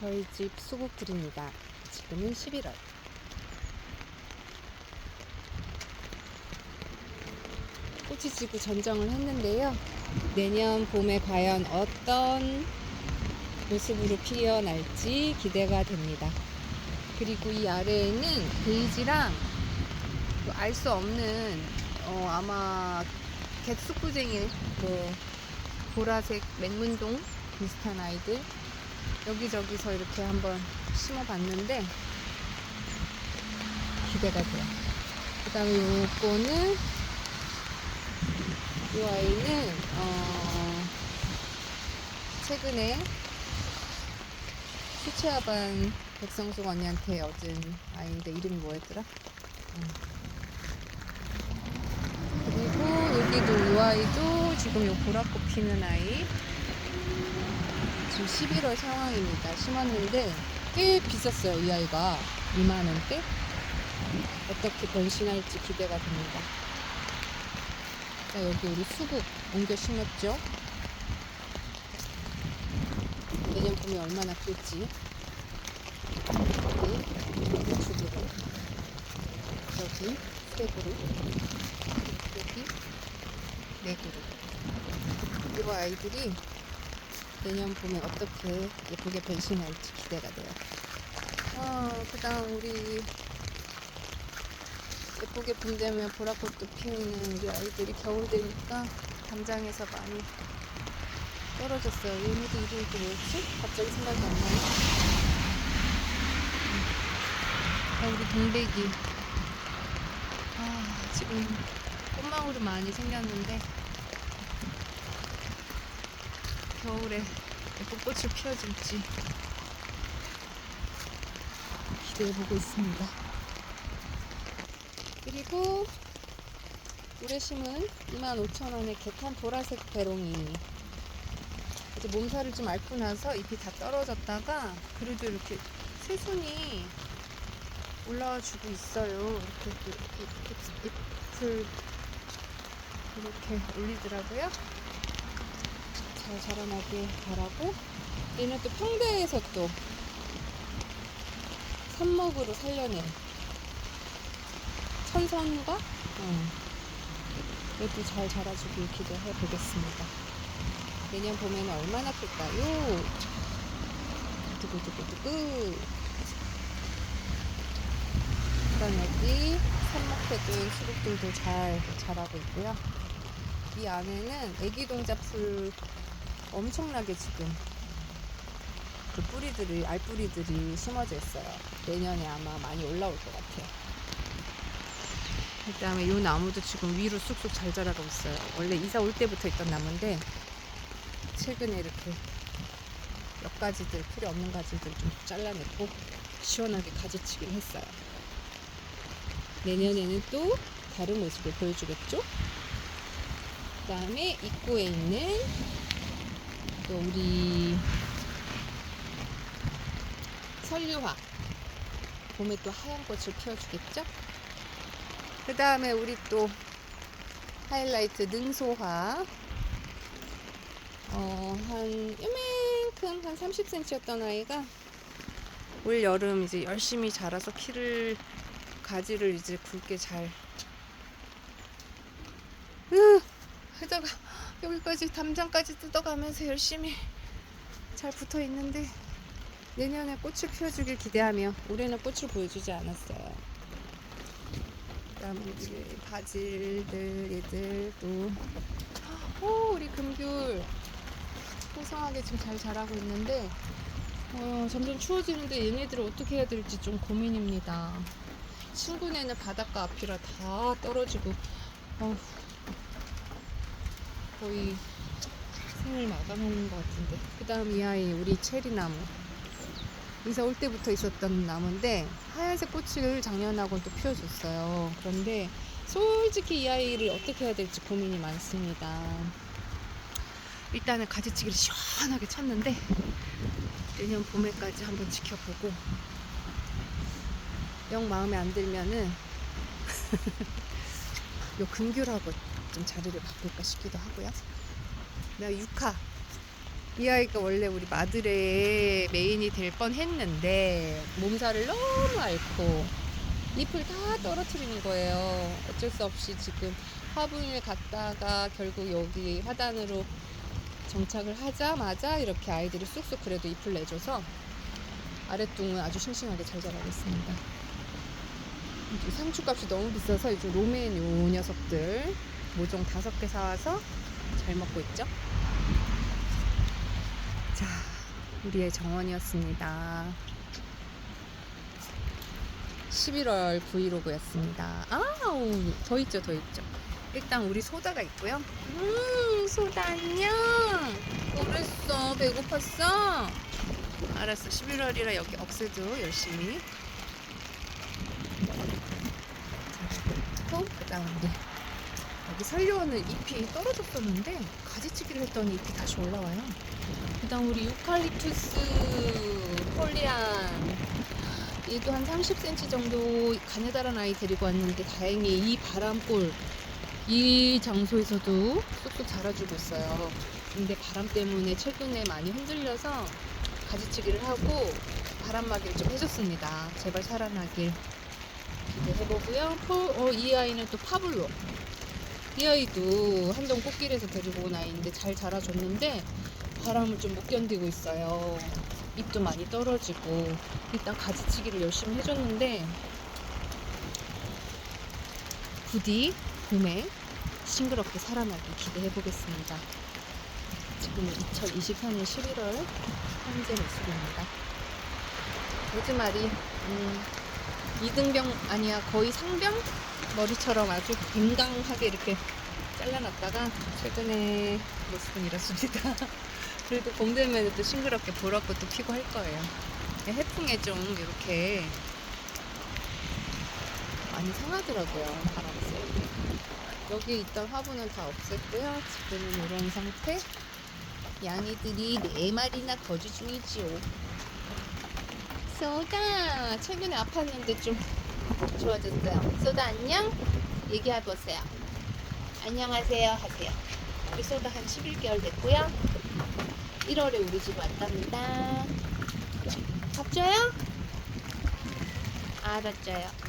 저희 집 수국들입니다. 지금은 11월. 꽃이 지고 전정을 했는데요. 내년 봄에 과연 어떤 모습으로 피어날지 기대가 됩니다. 그리고 이 아래에는 베이지랑 알 수 없는 어, 아마 개수꾸쟁이 뭐 보라색 맹문동 비슷한 아이들 여기저기서 이렇게 한번 심어봤는데 기대가 돼요. 그 다음에 요거는 이 아이는 어 최근에 수채화반 백성숙 언니한테 얻은 아이인데 이름이 뭐였더라? 음. 그리고 여기도 이 아이도 지금 요 보라꽃 피는 아이 지금 11월 상황입니다. 심었는데 꽤 비쌌어요 이 아이가 2만 원대 어떻게 변신할지 기대가 됩니다. 자 여기 우리 수국 옮겨 심었죠. 내년 봄에 얼마나 클지 여기 두 그루 여기 세 그루 여기 네 그루 이 아이들이 내년 봄에 어떻게 예쁘게 변신할지 기대가 돼요. 아, 그 다음 우리 예쁘게 봄 되면 보라꽃도 피우는 우리 아이들이 겨울 되니까 담장에서 많이 떨어졌어요. 얘네도 이름이 또 뭐였지? 갑자기 생각이 안 나네. 아, 우리 동백이. 아, 지금 꽃망울이 많이 생겼는데 겨울에 예쁜 꽃을 피워줄지 기대해 보고 있습니다. 그리고 올해 심은 25,000원의 개탄 보라색 배롱이 이제 몸살을 좀 앓고 나서 잎이 다 떨어졌다가 그래도 이렇게 새순이 올라와 주고 있어요. 이렇게, 이렇게, 이렇게 잎을 이렇게 올리더라고요. 잘 자라나길 바라고 얘는 또 평대에서 또 삽목으로 살려낸 천선과 어, 얘도 잘 자라주길 기대해 보겠습니다. 내년 봄에는 얼마나 클까요? 두구두구두구 그다음 여기 삽목해둔 수국들도 잘 자라고 있고요. 이 안에는 애기 동자풀 엄청나게 지금 그 뿌리들이 알뿌리들이 심어져 있어요. 내년에 아마 많이 올라올 것 같아요. 그다음에 이 나무도 지금 위로 쑥쑥 잘 자라고 있어요. 원래 이사 올 때부터 있던 나무인데 최근에 이렇게 몇 가지들 필요 없는 가지들 좀 잘라냈고 시원하게 가지치기를 했어요. 내년에는 또 다른 모습을 보여주겠죠? 그 다음에 입구에 있는 또 우리 설유화 봄에 또 하얀 꽃을 피워주겠죠? 그 다음에 우리 또 하이라이트 능소화 어, 한 요만큼 한 30cm였던 아이가 올 여름 이제 열심히 자라서 키를 가지를 이제 굵게 잘 으, 하다가 여기까지 담장까지 뜯어가면서 열심히 잘 붙어 있는데 내년에 꽃을 피워주길 기대하며 올해는 꽃을 보여주지 않았어요. 그다음에 우리 바질들 얘들 또 오, 우리 금귤 풍성하게 지금 잘 자라고 있는데 어, 점점 추워지는데 얘네들을 어떻게 해야 될지 좀 고민입니다. 친구네는 바닷가 앞이라 다 떨어지고 어후, 거의 생을 마감하는 것 같은데. 그 다음 이 아이 우리 체리나무. 이사 올 때부터 있었던 나무인데 하얀색 꽃을 작년하고는 또 피워줬어요. 그런데 솔직히 이 아이를 어떻게 해야 될지 고민이 많습니다. 일단은 가지치기를 시원하게 쳤는데 내년 봄에까지 한번 지켜보고 영 마음에 안 들면은 요 금귤하고 좀 자리를 바꿀까 싶기도 하고요. 내가 육화 이 아이가 원래 우리 마들의 메인이 될 뻔 했는데 몸살을 너무 앓고 잎을 다 떨어뜨리는 거예요. 어쩔 수 없이 지금 화분을 갔다가 결국 여기 화단으로 정착을 하자마자 이렇게 아이들이 쑥쑥 그래도 잎을 내줘서 아랫둥은 아주 싱싱하게 잘 자라고 있습니다. 상추값이 너무 비싸서 이제 로맨 요 녀석들 모종 다섯 개 사와서 잘 먹고 있죠. 자, 우리의 정원이었습니다. 11월 브이로그였습니다. 아우, 더 있죠, 더 있죠. 일단 우리 소다가 있고요. 음, 소다 안녕. 그랬어, 배고팠어. 알았어, 11월이라 여기 억새도 열심히. 또 그다음 우리 여기 살려오는 잎이 떨어졌었는데 가지치기를 했더니 잎이 다시 올라와요. 그다음 우리 유칼립투스 폴리안 얘도 한 30cm 정도 가느다란 아이 데리고 왔는데 다행히 이 바람골 이 장소에서도 쏙쏙 자라주고 있어요. 근데 바람 때문에 최근에 많이 흔들려서 가지치기를 하고 바람막이를 좀 해줬습니다. 제발 살아나길 기대해보고요. 포, 어, 이 아이는 또 파블로. 이 아이도 한동 꽃길에서 데리고 온 아이인데 잘 자라줬는데 바람을 좀 못 견디고 있어요. 잎도 많이 떨어지고 일단 가지치기를 열심히 해줬는데 부디 봄에 싱그럽게 살아나길 기대해 보겠습니다. 지금은 2024년 11월 현재 모습입니다. 로즈마리 음, 이등병 아니야 거의 상병 머리처럼 아주 건강하게 이렇게 잘라놨다가 최근에 모습은 이렇습니다. 그래도 봄 되면 또 싱그럽게 보랏꽃도 피고 할 거예요. 해풍에 좀 이렇게 많이 상하더라고요. 바람 쐬고. 여기 있던 화분은 다 없앴고요. 지금은 이런 상태. 양이들이 네 마리나 거주 중이지요. 소다 최근에 아팠는데 좀 좋아졌어요. 소다 안녕? 얘기해 보세요. 안녕하세요 하세요. 우리 소다 한 11개월 됐고요. 1월에 우리 집 왔답니다. 밥 줘요? 알았죠요.